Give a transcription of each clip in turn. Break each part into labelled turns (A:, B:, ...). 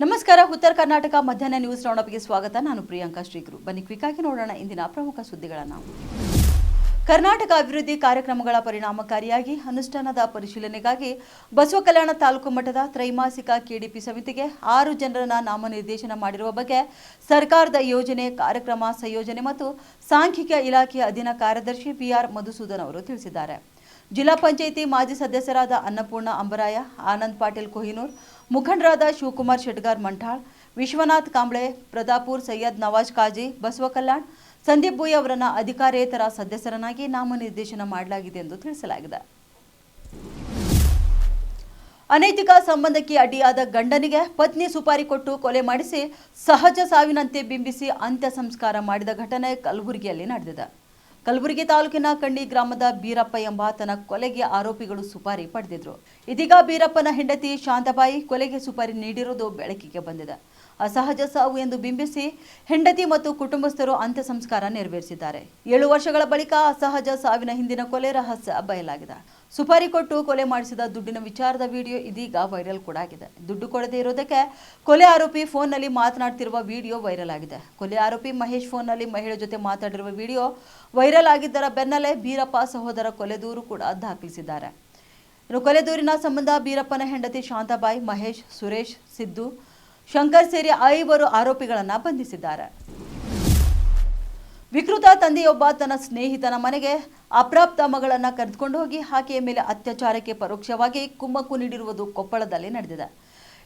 A: ನಮಸ್ಕಾರ, ಉತ್ತರ ಕರ್ನಾಟಕ ಮಧ್ಯಾಹ್ನ ನ್ಯೂಸ್ ರೌಂಡಪ್ಗೆ ಸ್ವಾಗತ. ನಾನು ಪ್ರಿಯಾಂಕಾ ಶ್ರೀಗುರು. ಬನ್ನಿ ಕ್ವಿಕ್ಕಾಗಿ ನೋಡೋಣ ಇಂದಿನ ಪ್ರಮುಖ ಸುದ್ದಿಗಳನ್ನು. ಕರ್ನಾಟಕ ಅಭಿವೃದ್ಧಿ ಕಾರ್ಯಕ್ರಮಗಳ ಪರಿಣಾಮಕಾರಿಯಾಗಿ ಅನುಷ್ಠಾನದ ಪರಿಶೀಲನೆಗಾಗಿ ಬಸವ ಕಲ್ಯಾಣ ತಾಲೂಕು ಮಟ್ಟದ ತ್ರೈಮಾಸಿಕ ಕೆಡಿಪಿ ಸಮಿತಿಗೆ ಆರು ಜನರನ್ನ ನಾಮನಿರ್ದೇಶನ ಮಾಡಿರುವ ಬಗ್ಗೆ ಸರ್ಕಾರದ ಯೋಜನೆ, ಕಾರ್ಯಕ್ರಮ, ಸಂಯೋಜನೆ ಮತ್ತು ಸಾಂಖ್ಯಿಕ ಇಲಾಖೆಯ ಅಧೀನ ಕಾರ್ಯದರ್ಶಿ ಬಿಆರ್ ಮಧುಸೂದನ್ ಅವರು ತಿಳಿಸಿದ್ದಾರೆ. ಜಿಲ್ಲಾ ಪಂಚಾಯಿತಿ ಮಾಜಿ ಸದಸ್ಯರಾದ ಅನ್ನಪೂರ್ಣ ಅಂಬರಾಯ, ಆನಂದ್ ಪಾಟೀಲ್ ಕೊಹಿನೂರ್, ಮುಖಂಡರಾದ ಶಿವಕುಮಾರ್ ಶೆಟ್ಗಾರ್ ಮಂಠಾಳ್, ವಿಶ್ವನಾಥ್ ಕಾಂಬ್ಳೆ, ಪ್ರತಾಪೂರ್ ಸೈಯದ್ ನವಾಜ್ ಕಾಜಿ, ಬಸವ ಕಲ್ಯಾಣ್, ಸಂದೀಪ್ ಬುಯ್ ಅವರನ್ನ ಅಧಿಕಾರೇತರ ಸದಸ್ಯರನ್ನಾಗಿ ನಾಮನಿರ್ದೇಶನ ಮಾಡಲಾಗಿದೆ ಎಂದು ತಿಳಿಸಲಾಗಿದೆ. ಅನೈತಿಕ ಸಂಬಂಧಕ್ಕೆ ಅಡ್ಡಿಯಾದ ಗಂಡನಿಗೆ ಪತ್ನಿ ಸುಪಾರಿ ಕೊಟ್ಟು ಕೊಲೆ ಮಾಡಿಸಿ ಸಹಜ ಸಾವಿನಂತೆ ಬಿಂಬಿಸಿ ಅಂತ್ಯ ಸಂಸ್ಕಾರ ಮಾಡಿದ ಘಟನೆ ಕಲಬುರಗಿಯಲ್ಲಿ ನಡೆದಿದೆ. ಕಲಬುರಗಿ ತಾಲೂಕಿನ ಕಣ್ಣಿ ಗ್ರಾಮದ ಬೀರಪ್ಪ ಎಂಬಾತನ ಕೊಲೆಗೆ ಆರೋಪಿಗಳು ಸುಪಾರಿ ಪಡೆದಿದ್ರು. ಇದೀಗ ಬೀರಪ್ಪನ ಹೆಂಡತಿ ಶಾಂತಬಾಯಿ ಕೊಲೆಗೆ ಸುಪಾರಿ ನೀಡಿರುವುದು ಬೆಳಕಿಗೆ ಬಂದಿದೆ. ಅಸಹಜ ಸಾವು ಎಂದು ಬಿಂಬಿಸಿ ಹೆಂಡತಿ ಮತ್ತು ಕುಟುಂಬಸ್ಥರು ಅಂತ್ಯ ಸಂಸ್ಕಾರ ನೆರವೇರಿಸಿದ್ದಾರೆ. ಏಳು ವರ್ಷಗಳ ಬಳಿಕ ಅಸಹಜ ಸಾವಿನ ಹಿಂದಿನ ಕೊಲೆ ರಹಸ್ಯ ಬಯಲಾಗಿದೆ. ಸುಪಾರಿ ಕೊಟ್ಟು ಕೊಲೆ ಮಾಡಿಸಿದ ದುಡ್ಡಿನ ವಿಚಾರದ ವಿಡಿಯೋ ಇದೀಗ ವೈರಲ್ ಕೂಡ ಆಗಿದೆ. ದುಡ್ಡು ಕೊಡದೇ ಇರೋದಕ್ಕೆ ಕೊಲೆ ಆರೋಪಿ ಫೋನ್ನಲ್ಲಿ ಮಾತನಾಡ್ತಿರುವ ವಿಡಿಯೋ ವೈರಲ್ ಆಗಿದೆ. ಕೊಲೆ ಆರೋಪಿ ಮಹೇಶ್ ಫೋನ್ನಲ್ಲಿ ಮಹಿಳೆ ಜೊತೆ ಮಾತಾಡಿರುವ ವಿಡಿಯೋ ವೈರಲ್ ಆಗಿದ್ದರ ಬೆನ್ನಲ್ಲೇ ಬೀರಪ್ಪ ಸಹೋದರ ಕೊಲೆ ದೂರು ಕೂಡ ದಾಖಲಿಸಿದ್ದಾರೆ. ಇನ್ನು ಕೊಲೆ ದೂರಿನ ಸಂಬಂಧ ಬೀರಪ್ಪನ ಹೆಂಡತಿ ಶಾಂತಾಬಾಯಿ, ಮಹೇಶ್, ಸುರೇಶ್, ಸಿದ್ದು ಶಂಕರ್ ಸೇರಿ ಐವರು ಆರೋಪಿಗಳನ್ನ ಬಂಧಿಸಿದ್ದಾರೆ. ವಿಕೃತ ತಂದೆಯೊಬ್ಬ ತನ್ನ ಸ್ನೇಹಿತನ ಮನೆಗೆ ಅಪ್ರಾಪ್ತ ಮಗಳನ್ನ ಕರೆದುಕೊಂಡು ಹೋಗಿ ಆಕೆಯ ಮೇಲೆ ಅತ್ಯಾಚಾರಕ್ಕೆ ಪರೋಕ್ಷವಾಗಿ ಕುಮ್ಮಕ್ಕು ನೀಡಿರುವುದು ಕೊಪ್ಪಳದಲ್ಲಿ ನಡೆದಿದೆ.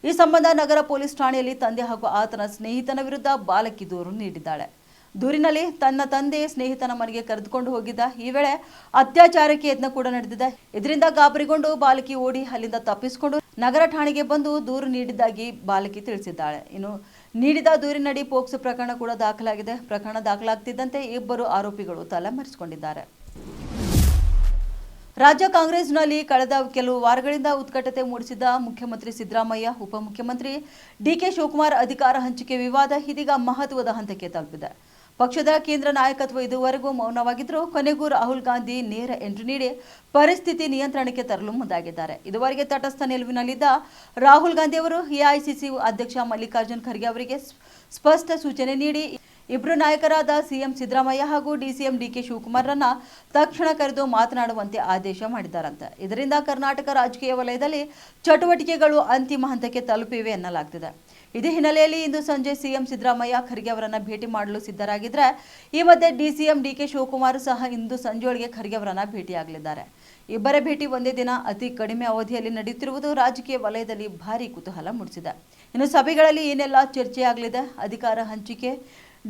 A: ಈ ಸಂಬಂಧ ನಗರ ಪೊಲೀಸ್ ಠಾಣೆಯಲ್ಲಿ ತಂದೆ ಹಾಗೂ ಆತನ ಸ್ನೇಹಿತನ ವಿರುದ್ಧ ಬಾಲಕಿ ದೂರು ನೀಡಿದ್ದಾಳೆ. ದೂರಿನಲ್ಲಿ ತನ್ನ ತಂದೆ ಸ್ನೇಹಿತನ ಮನೆಗೆ ಕರೆದುಕೊಂಡು ಹೋಗಿದ್ದ ಈ ವೇಳೆ ಅತ್ಯಾಚಾರಕ್ಕೆ ಯತ್ನ ಕೂಡ ನಡೆದಿದೆ. ಇದರಿಂದ ಗಾಬರಿಗೊಂಡು ಬಾಲಕಿ ಓಡಿ ಅಲ್ಲಿಂದ ತಪ್ಪಿಸಿಕೊಂಡು ನಗರ ಠಾಣೆಗೆ ಬಂದು ದೂರು ನೀಡಿದ್ದಾಗಿ ಬಾಲಕಿ ತಿಳಿಸಿದ್ದಾಳೆ. ಇನ್ನು ನೀಡಿದ ದೂರಿನಡಿ ಪೋಕ್ಸೋ ಪ್ರಕರಣ ಕೂಡ ದಾಖಲಾಗಿದೆ. ಪ್ರಕರಣ ದಾಖಲಾಗ್ತಿದ್ದಂತೆ ಇಬ್ಬರು ಆರೋಪಿಗಳು ತಲೆಮರೆಸಿಕೊಂಡಿದ್ದಾರೆ. ರಾಜ್ಯ ಕಾಂಗ್ರೆಸ್ನಲ್ಲಿ ಕಳೆದ ಕೆಲವು ವಾರಗಳಿಂದ ಉತ್ಕಟತೆ ಮೂಡಿಸಿದ್ದ ಮುಖ್ಯಮಂತ್ರಿ ಸಿದ್ದರಾಮಯ್ಯ, ಉಪಮುಖ್ಯಮಂತ್ರಿ ಡಿಕೆ ಶಿವಕುಮಾರ್ ಅಧಿಕಾರ ಹಂಚಿಕೆ ವಿವಾದ ಇದೀಗ ಮಹತ್ವದ ಹಂತಕ್ಕೆ ತಲುಪಿದೆ. ಪಕ್ಷದ ಕೇಂದ್ರ ನಾಯಕತ್ವ ಇದುವರೆಗೂ ಮೌನವಾಗಿದ್ದರೂ ಕೊನೆಗೂ ರಾಹುಲ್ ಗಾಂಧಿ ನೇರ ಎಂಟ್ರಿ ನೀಡಿ ಪರಿಸ್ಥಿತಿ ನಿಯಂತ್ರಣಕ್ಕೆ ತರಲು ಮುಂದಾಗಿದ್ದಾರೆ. ಇದುವರೆಗೆ ತಟಸ್ಥ ನಿಲುವಿನಲ್ಲಿದ್ದ ರಾಹುಲ್ ಗಾಂಧಿ ಅವರು ಎಐಸಿಸಿ ಅಧ್ಯಕ್ಷ ಮಲ್ಲಿಕಾರ್ಜುನ್ ಖರ್ಗೆ ಅವರಿಗೆ ಸ್ಪಷ್ಟ ಸೂಚನೆ ನೀಡಿ ಇಬ್ಬರು ನಾಯಕರಾದ ಸಿಎಂ ಸಿದ್ದರಾಮಯ್ಯ ಹಾಗೂ ಡಿಸಿಎಂ ಡಿಕೆ ಶಿವಕುಮಾರ್ರನ್ನ ತಕ್ಷಣ ಕರೆದು ಮಾತನಾಡುವಂತೆ ಆದೇಶ ಮಾಡಿದ್ದಾರಂತೆ. ಇದರಿಂದ ಕರ್ನಾಟಕ ರಾಜಕೀಯ ವಲಯದಲ್ಲಿ ಚಟುವಟಿಕೆಗಳು ಅಂತಿಮ ಹಂತಕ್ಕೆ ತಲುಪಿವೆ ಎನ್ನಲಾಗ್ತಿದೆ. ಇದೇ ಹಿನ್ನೆಲೆಯಲ್ಲಿ ಇಂದು ಸಂಜೆ ಸಿಎಂ ಸಿದ್ದರಾಮಯ್ಯ ಖರ್ಗೆ ಅವರನ್ನ ಭೇಟಿ ಮಾಡಲು ಸಿದ್ಧರಾಗಿದ್ರೆ, ಈ ಮಧ್ಯೆ ಡಿಸಿಎಂ ಡಿಕೆ ಶಿವಕುಮಾರ್ ಸಹ ಇಂದು ಸಂಜೆಯೊಳಗೆ ಖರ್ಗೆ ಅವರನ್ನ ಭೇಟಿಯಾಗಲಿದ್ದಾರೆ. ಇಬ್ಬರ ಭೇಟಿ ಒಂದೇ ದಿನ ಅತಿ ಕಡಿಮೆ ಅವಧಿಯಲ್ಲಿ ನಡೆಯುತ್ತಿರುವುದು ರಾಜಕೀಯ ವಲಯದಲ್ಲಿ ಭಾರಿ ಕುತೂಹಲ ಮೂಡಿಸಿದೆ. ಇನ್ನು ಸಭೆಗಳಲ್ಲಿ ಏನೆಲ್ಲ ಚರ್ಚೆಯಾಗಲಿದೆ ಅಧಿಕಾರ ಹಂಚಿಕೆ.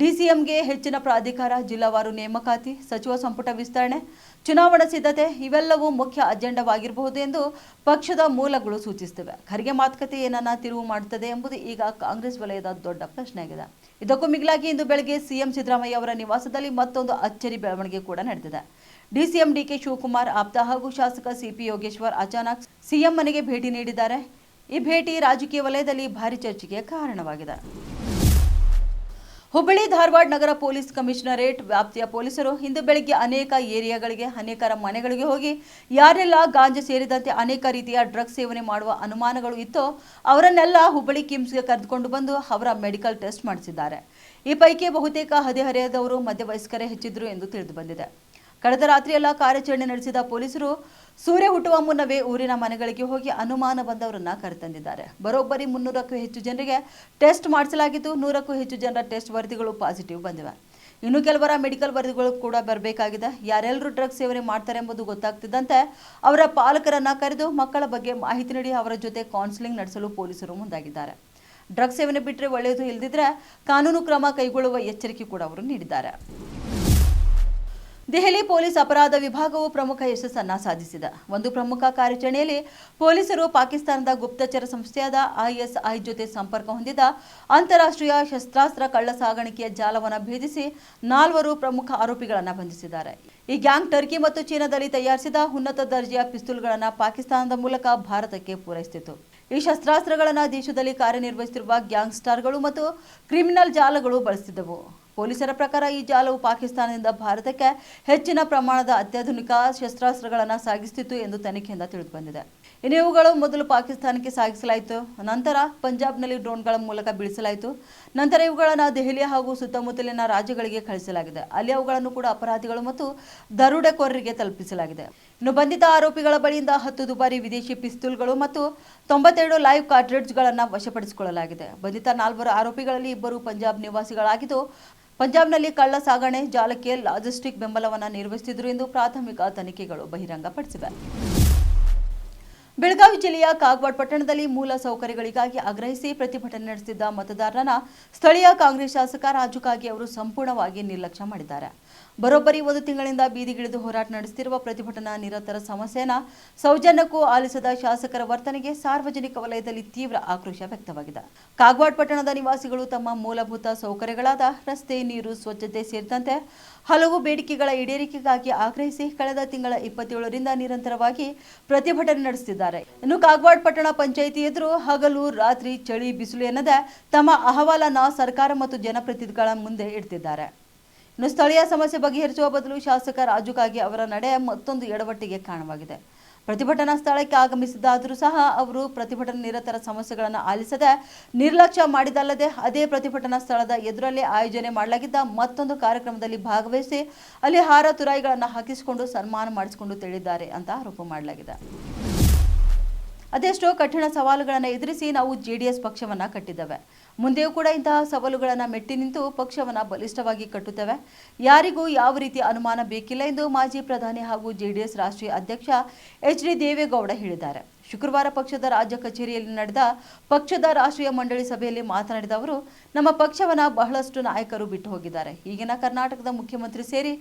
A: ಡಿಸಿಎಂಗೆ ಹೆಚ್ಚಿನ ಪ್ರಾಧಿಕಾರ, ಜಿಲ್ಲಾವಾರು ನೇಮಕಾತಿ, ಸಚಿವ ಸಂಪುಟ ವಿಸ್ತರಣೆ, ಚುನಾವಣಾ ಸಿದ್ಧತೆ ಇವೆಲ್ಲವೂ ಮುಖ್ಯ ಅಜೆಂಡವಾಗಿರಬಹುದು ಎಂದು ಪಕ್ಷದ ಮೂಲಗಳು ಸೂಚಿಸುತ್ತಿವೆ. ಖರ್ಗೆ ಮಾತುಕತೆ ಏನನ್ನ ತಿರುವು ಮಾಡುತ್ತದೆ ಎಂಬುದು ಈಗ ಕಾಂಗ್ರೆಸ್ ವಲಯದ ದೊಡ್ಡ ಪ್ರಶ್ನೆಯಾಗಿದೆ. ಇದಕ್ಕೂ ಮಿಗಿಲಾಗಿ ಇಂದು ಬೆಳಗ್ಗೆ ಸಿಎಂ ಸಿದ್ದರಾಮಯ್ಯ ಅವರ ನಿವಾಸದಲ್ಲಿ ಮತ್ತೊಂದು ಅಚ್ಚರಿ ಬೆಳವಣಿಗೆ ಕೂಡ ನಡೆದಿದೆ. ಡಿಸಿಎಂ ಡಿಕೆ ಶಿವಕುಮಾರ್ ಆಪ್ತ ಹಾಗೂ ಶಾಸಕ ಸಿಪಿ ಯೋಗೇಶ್ವರ್ ಅಚಾನಕ್ ಸಿಎಂ ಮನೆಗೆ ಭೇಟಿ ನೀಡಿದ್ದಾರೆ. ಈ ಭೇಟಿ ರಾಜಕೀಯ ವಲಯದಲ್ಲಿ ಭಾರಿ ಚರ್ಚೆಗೆ ಕಾರಣವಾಗಿದೆ. ಹುಬ್ಬಳ್ಳಿ ಧಾರವಾಡ ನಗರ ಪೊಲೀಸ್ ಕಮಿಷನರೇಟ್ ವ್ಯಾಪ್ತಿಯ ಪೊಲೀಸರು ಇಂದು ಬೆಳಗ್ಗೆ ಅನೇಕ ಏರಿಯಾಗಳಿಗೆ ಅನೇಕರ ಮನೆಗಳಿಗೆ ಹೋಗಿ ಯಾರೆಲ್ಲ ಗಾಂಜಾ ಸೇರಿದಂತೆ ಅನೇಕ ರೀತಿಯ ಡ್ರಗ್ ಸೇವನೆ ಮಾಡುವ ಅನುಮಾನಗಳು ಇತ್ತೋ ಅವರನ್ನೆಲ್ಲ ಹುಬ್ಬಳ್ಳಿ ಕಿಮ್ಸ್ಗೆ ಕರೆದುಕೊಂಡು ಬಂದು ಅವರ ಮೆಡಿಕಲ್ ಟೆಸ್ಟ್ ಮಾಡಿಸಿದ್ದಾರೆ. ಈ ಪೈಕಿ ಬಹುತೇಕ ಹದಿಹರೆಯದವರು ಮಧ್ಯವಯಸ್ಕರೇ ಹೆಚ್ಚಿದ್ರು ಎಂದು ತಿಳಿದು ಬಂದಿದೆ. ಕಳೆದ ರಾತ್ರಿಯೆಲ್ಲ ಕಾರ್ಯಾಚರಣೆ ನಡೆಸಿದ ಪೊಲೀಸರು ಸೂರ್ಯ ಹುಟ್ಟುವ ಮುನ್ನವೇ ಊರಿನ ಮನೆಗಳಿಗೆ ಹೋಗಿ ಅನುಮಾನ ಬಂದವರನ್ನ ಕರೆತಂದಿದ್ದಾರೆ. ಬರೋಬ್ಬರಿ ಮುನ್ನೂರಕ್ಕೂ ಹೆಚ್ಚು ಜನರಿಗೆ ಟೆಸ್ಟ್ ಮಾಡಿಸಲಾಗಿದ್ದು ನೂರಕ್ಕೂ ಹೆಚ್ಚು ಜನರ ಟೆಸ್ಟ್ ವರದಿಗಳು ಪಾಸಿಟಿವ್ ಬಂದಿವೆ. ಇನ್ನು ಕೆಲವರ ಮೆಡಿಕಲ್ ವರದಿಗಳು ಕೂಡ ಬರಬೇಕಾಗಿದೆ. ಯಾರೆಲ್ಲರೂ ಡ್ರಗ್ಸ್ ಸೇವನೆ ಮಾಡ್ತಾರೆ ಎಂಬುದು ಗೊತ್ತಾಗ್ತಿದ್ದಂತೆ ಅವರ ಪಾಲಕರನ್ನ ಕರೆದು ಮಕ್ಕಳ ಬಗ್ಗೆ ಮಾಹಿತಿ ನೀಡಿ ಅವರ ಜೊತೆ ಕೌನ್ಸಿಲಿಂಗ್ ನಡೆಸಲು ಪೊಲೀಸರು ಮುಂದಾಗಿದ್ದಾರೆ. ಡ್ರಗ್ಸ್ ಸೇವನೆ ಬಿಟ್ಟರೆ ಒಳ್ಳೆಯದು ಇಲ್ಲದಿದ್ದರೆ ಕಾನೂನು ಕ್ರಮ ಕೈಗೊಳ್ಳುವ ಎಚ್ಚರಿಕೆ ಕೂಡ ಅವರು ನೀಡಿದ್ದಾರೆ. ದೆಹಲಿ ಪೊಲೀಸ್ ಅಪರಾಧ ವಿಭಾಗವು ಪ್ರಮುಖ ಯಶಸ್ಸನ್ನು ಸಾಧಿಸಿದೆ. ಒಂದು ಪ್ರಮುಖ ಕಾರ್ಯಾಚರಣೆಯಲ್ಲಿ ಪೊಲೀಸರು ಪಾಕಿಸ್ತಾನದ ಗುಪ್ತಚರ ಸಂಸ್ಥೆಯಾದ ಐಎಸ್ಐ ಜೊತೆ ಸಂಪರ್ಕ ಹೊಂದಿದ ಅಂತಾರಾಷ್ಟ್ರೀಯ ಶಸ್ತ್ರಾಸ್ತ್ರ ಕಳ್ಳ ಸಾಗಾಣಿಕೆಯ ಜಾಲವನ್ನು ಭೇದಿಸಿ ನಾಲ್ವರು ಪ್ರಮುಖ ಆರೋಪಿಗಳನ್ನು ಬಂಧಿಸಿದ್ದಾರೆ. ಈ ಗ್ಯಾಂಗ್ ಟರ್ಕಿ ಮತ್ತು ಚೀನಾದಲ್ಲಿ ತಯಾರಿಸಿದ ಉನ್ನತ ದರ್ಜೆಯ ಪಿಸ್ತೂಲ್ಗಳನ್ನು ಪಾಕಿಸ್ತಾನದ ಮೂಲಕ ಭಾರತಕ್ಕೆ ಪೂರೈಸುತ್ತಿತ್ತು ಈ ಶಸ್ತ್ರಾಸ್ತ್ರಗಳನ್ನು ದೇಶದಲ್ಲಿ ಕಾರ್ಯನಿರ್ವಹಿಸುತ್ತಿರುವ ಗ್ಯಾಂಗ್ಸ್ಟರ್ಗಳು ಮತ್ತು ಕ್ರಿಮಿನಲ್ ಜಾಲಗಳು ಬಳಸುತ್ತಿದ್ದವು ಪೊಲೀಸರ ಪ್ರಕಾರ ಈ ಜಾಲವು ಪಾಕಿಸ್ತಾನದಿಂದ ಭಾರತಕ್ಕೆ ಹೆಚ್ಚಿನ ಪ್ರಮಾಣದ ಅತ್ಯಾಧುನಿಕ ಶಸ್ತ್ರಾಸ್ತ್ರಗಳನ್ನು ಸಾಗಿಸುತ್ತಿತ್ತು ಎಂದು ತನಿಖೆಯಿಂದ ತಿಳಿದುಬಂದಿದೆ. ಇನ್ನು ಇವುಗಳು ಮೊದಲು ಪಾಕಿಸ್ತಾನಕ್ಕೆ ಸಾಗಿಸಲಾಯಿತು. ನಂತರ ಪಂಜಾಬ್ನಲ್ಲಿ ಡ್ರೋನ್ಗಳ ಮೂಲಕ ಬೀಳಿಸಲಾಯಿತು. ನಂತರ ಇವುಗಳನ್ನು ದೆಹಲಿ ಹಾಗೂ ಸುತ್ತಮುತ್ತಲಿನ ರಾಜ್ಯಗಳಿಗೆ ಕಳಿಸಲಾಗಿದೆ. ಅಲ್ಲಿ ಅವುಗಳನ್ನು ಕೂಡ ಅಪರಾಧಿಗಳು ಮತ್ತು ದರೋಡೆಕೋರರಿಗೆ ತಲುಪಿಸಲಾಗಿದೆ. ಇನ್ನು ಬಂಧಿತ ಆರೋಪಿಗಳ ಬಳಿಯಿಂದ ಹತ್ತು ದುಬಾರಿ ವಿದೇಶಿ ಪಿಸ್ತೂಲ್ಗಳು ಮತ್ತು ತೊಂಬತ್ತೆರಡು ಲೈವ್ ಕಾರ್ಟ್ರಿಡ್ಜ್ಗಳನ್ನು ವಶಪಡಿಸಿಕೊಳ್ಳಲಾಗಿದೆ. ಬಂಧಿತ ನಾಲ್ವರು ಆರೋಪಿಗಳಲ್ಲಿ ಇಬ್ಬರು ಪಂಜಾಬ್ ನಿವಾಸಿಗಳಾಗಿದ್ದು ಪಂಜಾಬ್ನಲ್ಲಿ ಕಳ್ಳ ಸಾಗಣೆ, ಜಾಲಕ್ಕೆ ಲಾಜಿಸ್ಟಿಕ್ ಬೆಂಬಲವನ್ನು ನಿರ್ವಹಿಸುತ್ತಿದ್ದರು ಎಂದು ಪ್ರಾಥಮಿಕ ತನಿಖೆಗಳು ಬಹಿರಂಗಪಡಿಸಿವೆ. ಬೆಳಗಾವಿ ಜಿಲ್ಲೆಯ ಕಾಗವಾಡ ಪಟ್ಟಣದಲ್ಲಿ ಮೂಲ ಸೌಕರ್ಯಗಳಿಗಾಗಿ ಆಗ್ರಹಿಸಿ ಪ್ರತಿಭಟನೆ ನಡೆಸಿದ್ದ ಮತದಾರರನ್ನ ಸ್ಥಳೀಯ ಕಾಂಗ್ರೆಸ್ ಶಾಸಕ ರಾಜು ಕಾಗೆ ಅವರು ಸಂಪೂರ್ಣವಾಗಿ ನಿರ್ಲಕ್ಷ್ಯ ಮಾಡಿದ್ದಾರೆ. ಬರೋಬ್ಬರಿ ಒಂದು ತಿಂಗಳಿಂದ ಬೀದಿಗಿಳಿದು ಹೋರಾಟ ನಡೆಸುತ್ತಿರುವ ಪ್ರತಿಭಟನಾ ನಿರತರ ಸಮಸ್ಯೆನ ಸೌಜನ್ಯಕ್ಕೂ ಆಲಿಸದ ಶಾಸಕರ ವರ್ತನೆಗೆ ಸಾರ್ವಜನಿಕ ವಲಯದಲ್ಲಿ ತೀವ್ರ ಆಕ್ರೋಶ ವ್ಯಕ್ತವಾಗಿದೆ. ಕಾಗವಾಡ ಪಟ್ಟಣದ ನಿವಾಸಿಗಳು ತಮ್ಮ ಮೂಲಭೂತ ಸೌಕರ್ಯಗಳಾದ ರಸ್ತೆ, ನೀರು, ಸ್ವಚ್ಛತೆ ಸೇರಿದಂತೆ ಹಲವು ಬೇಡಿಕೆಗಳ ಈಡೇರಿಕೆಗಾಗಿ ಆಗ್ರಹಿಸಿ ಕಳೆದ ತಿಂಗಳ ಇಪ್ಪತ್ತೇಳರಿಂದ ನಿರಂತರವಾಗಿ ಪ್ರತಿಭಟನೆ ನಡೆಸುತ್ತಿದ್ದಾರೆ. ಇನ್ನು ಕಾಗವಾಡ ಪಟ್ಟಣ ಪಂಚಾಯಿತಿ ಎದುರು ಹಗಲು, ರಾತ್ರಿ ಚಳಿ, ಬಿಸಿಲು ಎನ್ನದೆ ತಮ್ಮ ಅಹವಾಲನ್ನ ಸರ್ಕಾರ ಮತ್ತು ಜನಪ್ರತಿನಿಧಿಗಳ ಮುಂದೆ ಇಡ್ತಿದ್ದಾರೆ. ಇನ್ನು ಸ್ಥಳೀಯ ಸಮಸ್ಯೆ ಬಗೆಹರಿಸುವ ಬದಲು ಶಾಸಕ ರಾಜು ಕಾಗೆ ಅವರ ನಡೆ ಮತ್ತೊಂದು ಎಡವಟ್ಟಿಗೆ ಕಾರಣವಾಗಿದೆ ಪ್ರತಿಭಟನಾ ಸ್ಥಳಕ್ಕೆ ಆಗಮಿಸಿದ್ದಾದರೂ ಸಹ ಅವರು ಪ್ರತಿಭಟನಾ ನಿರತರ ಸಮಸ್ಯೆಗಳನ್ನು ಆಲಿಸದೆ ನಿರ್ಲಕ್ಷ್ಯ ಮಾಡಿದಲ್ಲದೆ ಅದೇ ಪ್ರತಿಭಟನಾ ಸ್ಥಳದ ಎದುರಲ್ಲೇ ಆಯೋಜನೆ ಮಾಡಲಾಗಿದ್ದ ಮತ್ತೊಂದು ಕಾರ್ಯಕ್ರಮದಲ್ಲಿ ಭಾಗವಹಿಸಿ ಅಲ್ಲಿ ಹಾರ ತುರಾಯಿಗಳನ್ನು ಹಾಕಿಸಿಕೊಂಡು ಸನ್ಮಾನ ಮಾಡಿಸಿಕೊಂಡು ತಿಳಿದ್ದಾರೆ ಅಂತ ಆರೋಪ ಮಾಡಲಾಗಿದೆ. ಅದೆಷ್ಟೋ ಕಠಿಣ ಸವಾಲುಗಳನ್ನು ಎದುರಿಸಿ ನಾವು ಜೆಡಿಎಸ್ ಪಕ್ಷವನ್ನ ಕಟ್ಟಿದ್ದೇವೆ. ಮುಂದೆಯೂ ಕೂಡ ಇಂತಹ ಸವಾಲುಗಳನ್ನು ಮೆಟ್ಟಿ ನಿಂತು ಪಕ್ಷವನ್ನ ಬಲಿಷ್ಠವಾಗಿ ಕಟ್ಟುತ್ತವೆ. ಯಾರಿಗೂ ಯಾವ ರೀತಿ ಅನುಮಾನ ಬೇಕಿಲ್ಲ ಎಂದು ಮಾಜಿ ಪ್ರಧಾನಿ ಹಾಗೂ ಜೆಡಿಎಸ್ ರಾಷ್ಟ್ರೀಯ ಅಧ್ಯಕ್ಷ ಎಚ್ ಡಿ ದೇವೇಗೌಡ ಹೇಳಿದ್ದಾರೆ. ಶುಕ್ರವಾರ ಪಕ್ಷದ ರಾಜ್ಯ ಕಚೇರಿಯಲ್ಲಿ ನಡೆದ ಪಕ್ಷದ ರಾಷ್ಟ್ರೀಯ ಮಂಡಳಿ ಸಭೆಯಲ್ಲಿ ಮಾತನಾಡಿದ ಅವರು, ನಮ್ಮ ಪಕ್ಷವನ್ನ ಬಹಳಷ್ಟು ನಾಯಕರು ಬಿಟ್ಟು ಹೋಗಿದ್ದಾರೆ. ಈಗಿನ ಕರ್ನಾಟಕದ ಮುಖ್ಯಮಂತ್ರಿ ಸೇರಿ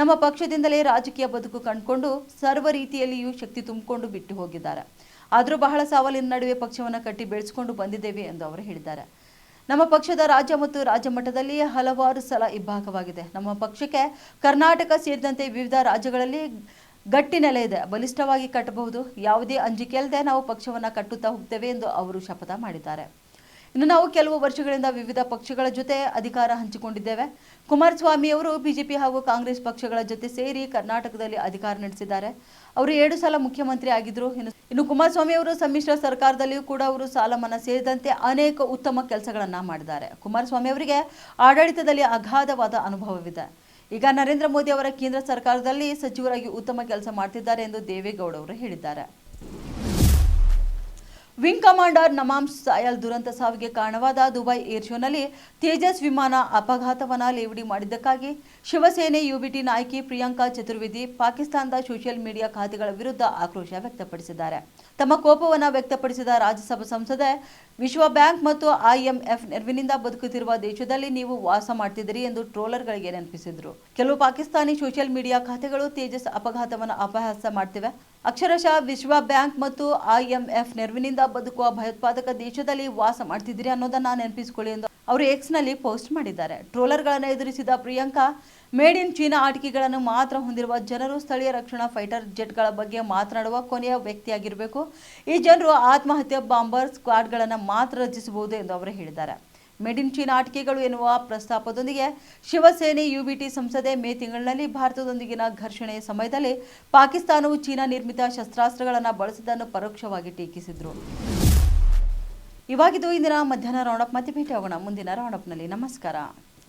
A: ನಮ್ಮ ಪಕ್ಷದಿಂದಲೇ ರಾಜಕೀಯ ಬದುಕು ಕಂಡುಕೊಂಡು ಸರ್ವ ರೀತಿಯಲ್ಲಿಯೂ ಶಕ್ತಿ ತುಂಬಿಕೊಂಡು ಬಿಟ್ಟು ಹೋಗಿದ್ದಾರೆ. ಆದರೂ ಬಹಳ ಸವಾಲಿನ ನಡುವೆ ಪಕ್ಷವನ್ನು ಕಟ್ಟಿ ಬೆಳೆಸಿಕೊಂಡು ಬಂದಿದ್ದೇವೆ ಎಂದು ಅವರು ಹೇಳಿದ್ದಾರೆ. ನಮ್ಮ ಪಕ್ಷದ ರಾಜ್ಯ ಮತ್ತು ರಾಜ್ಯ ಮಟ್ಟದಲ್ಲಿ ಹಲವಾರು ಸಲ ಇಬ್ಬಾಗವಾಗಿದೆ ನಮ್ಮ ಪಕ್ಷಕ್ಕೆ ಕರ್ನಾಟಕ ಸೇರಿದಂತೆ ವಿವಿಧ ರಾಜ್ಯಗಳಲ್ಲಿ ಗಟ್ಟಿ ನೆಲೆ ಇದೆ. ಬಲಿಷ್ಠವಾಗಿ ಕಟ್ಟಬಹುದು. ಯಾವುದೇ ಅಂಜಿಕೆ ಇಲ್ಲದೆ ನಾವು ಪಕ್ಷವನ್ನು ಕಟ್ಟುತ್ತಾ ಹೋಗ್ತೇವೆ ಎಂದು ಅವರು ಶಪಥ ಮಾಡಿದ್ದಾರೆ. ಇನ್ನು ನಾವು ಕೆಲವು ವರ್ಷಗಳಿಂದ ವಿವಿಧ ಪಕ್ಷಗಳ ಜೊತೆ ಅಧಿಕಾರ ಹಂಚಿಕೊಂಡಿದ್ದೇವೆ. ಕುಮಾರಸ್ವಾಮಿ ಅವರು ಬಿಜೆಪಿ ಹಾಗೂ ಕಾಂಗ್ರೆಸ್ ಪಕ್ಷಗಳ ಜೊತೆ ಸೇರಿ ಕರ್ನಾಟಕದಲ್ಲಿ ಅಧಿಕಾರ ನಡೆಸಿದ್ದಾರೆ. ಅವರು ಎರಡು ಸಲ ಮುಖ್ಯಮಂತ್ರಿ ಆಗಿದ್ರು. ಇನ್ನು ಕುಮಾರಸ್ವಾಮಿ ಅವರು ಸಮ್ಮಿಶ್ರ ಸರ್ಕಾರದಲ್ಲಿಯೂ ಕೂಡ ಅವರು ಸಾಲ ಮನ್ನಾ ಸೇರಿದಂತೆ ಅನೇಕ ಉತ್ತಮ ಕೆಲಸಗಳನ್ನ ಮಾಡಿದ್ದಾರೆ. ಕುಮಾರಸ್ವಾಮಿ ಅವರಿಗೆ ಆಡಳಿತದಲ್ಲಿ ಅಗಾಧವಾದ ಅನುಭವವಿದೆ. ಈಗ ನರೇಂದ್ರ ಮೋದಿ ಅವರ ಕೇಂದ್ರ ಸರ್ಕಾರದಲ್ಲಿ ಸಚಿವರಾಗಿ ಉತ್ತಮ ಕೆಲಸ ಮಾಡ್ತಿದ್ದಾರೆ ಎಂದು ದೇವೇಗೌಡ ಅವರು ಹೇಳಿದ್ದಾರೆ. ವಿಂಗ್ ಕಮಾಂಡರ್ ನಮಾಮ್ ಸಾಯಲ್ ದುರಂತ ಸಾವಿಗೆ ಕಾರಣವಾದ ದುಬೈ ಏರ್ ಶೋನಲ್ಲಿ ತೇಜಸ್ ವಿಮಾನ ಅಪಘಾತವನ್ನು ಲೇವಡಿ ಮಾಡಿದ್ದಕ್ಕಾಗಿ ಶಿವಸೇನೆ ಯುಬಿಟಿ ನಾಯಕಿ ಪ್ರಿಯಾಂಕಾ ಚತುರ್ವೇದಿ ಪಾಕಿಸ್ತಾನದ ಸೋಷಿಯಲ್ ಮೀಡಿಯಾ ಖಾತೆಗಳ ವಿರುದ್ಧ ಆಕ್ರೋಶ ವ್ಯಕ್ತಪಡಿಸಿದ್ದಾರೆ. ತಮ್ಮ ಕೋಪವನ್ನು ವ್ಯಕ್ತಪಡಿಸಿದ ರಾಜ್ಯಸಭಾ ಸಂಸದೆ, ವಿಶ್ವ ಬ್ಯಾಂಕ್ ಮತ್ತು ಐಎಂಎಫ್ ನೆರವಿನಿಂದ ಬದುಕುತ್ತಿರುವ ದೇಶದಲ್ಲಿ ನೀವು ವಾಸ ಮಾಡ್ತಿದ್ದೀರಿ ಎಂದು ಟ್ರೋಲರ್ಗಳಿಗೆ ನೆನಪಿಸಿದರು. ಕೆಲವು ಪಾಕಿಸ್ತಾನಿ ಸೋಷಿಯಲ್ ಮೀಡಿಯಾ ಖಾತೆಗಳು ತೇಜಸ್ ಅಪಘಾತವನ್ನು ಅಪಹಾಸ್ಯ ಮಾಡ್ತಿವೆ. ಅಕ್ಷರಶಃ ವಿಶ್ವ ಬ್ಯಾಂಕ್ ಮತ್ತು ಐಎಂಎಫ್ ನೆರವಿನಿಂದ ಬದುಕುವ ಭಯೋತ್ಪಾದಕ ದೇಶದಲ್ಲಿ ವಾಸ ಮಾಡ್ತಿದ್ದೀರಿ ಅನ್ನೋದನ್ನ ನೆನಪಿಸಿಕೊಳ್ಳಿ ಎಂದು ಅವರು ಎಕ್ಸ್ನಲ್ಲಿ ಪೋಸ್ಟ್ ಮಾಡಿದ್ದಾರೆ. ಟ್ರೋಲರ್ಗಳನ್ನು ಎದುರಿಸಿದ ಪ್ರಿಯಾಂಕಾ, ಮೇಡ್ ಇನ್ ಚೀನಾ ಆಟಿಕೆಗಳನ್ನು ಮಾತ್ರ ಹೊಂದಿರುವ ಜನರು ಸ್ಥಳೀಯ ರಕ್ಷಣಾ ಫೈಟರ್ ಜೆಟ್ಗಳ ಬಗ್ಗೆ ಮಾತನಾಡುವ ಕೊನೆಯ ವ್ಯಕ್ತಿಯಾಗಿರಬೇಕು. ಈ ಜನರು ಆತ್ಮಹತ್ಯೆ, ಬಾಂಬರ್ ಸ್ಕ್ವಾಡ್ಗಳನ್ನು ಮಾತ್ರ ರಚಿಸಬಹುದು ಎಂದು ಅವರು ಹೇಳಿದ್ದಾರೆ. ಮೇಡ್ ಇನ್ ಚೀನಾ ಆಟಿಕೆಗಳು ಎನ್ನುವ ಪ್ರಸ್ತಾಪದೊಂದಿಗೆ ಶಿವಸೇನೆ, ಯುಬಿಟಿ ಸಂಸದೆ ಮೇ ತಿಂಗಳಿನಲ್ಲಿ ಭಾರತದೊಂದಿಗಿನ ಘರ್ಷಣೆಯ ಸಮಯದಲ್ಲಿ ಪಾಕಿಸ್ತಾನವು ಚೀನಾ ನಿರ್ಮಿತ ಶಸ್ತ್ರಾಸ್ತ್ರಗಳನ್ನು ಬಳಸಿದ್ದನ್ನು ಪರೋಕ್ಷವಾಗಿ ಟೀಕಿಸಿದ್ರು. ಇವಾಗಿದ್ದು ಇಂದಿನ ಮಧ್ಯಾಹ್ನ ರೌಂಡಪ್ ಮತ್ತೆ ಭೇಟಿಯಾಗೋಣ. ಮುಂದಿನ ರೌಂಡಪ್ನಲ್ಲಿ ನಮಸ್ಕಾರ.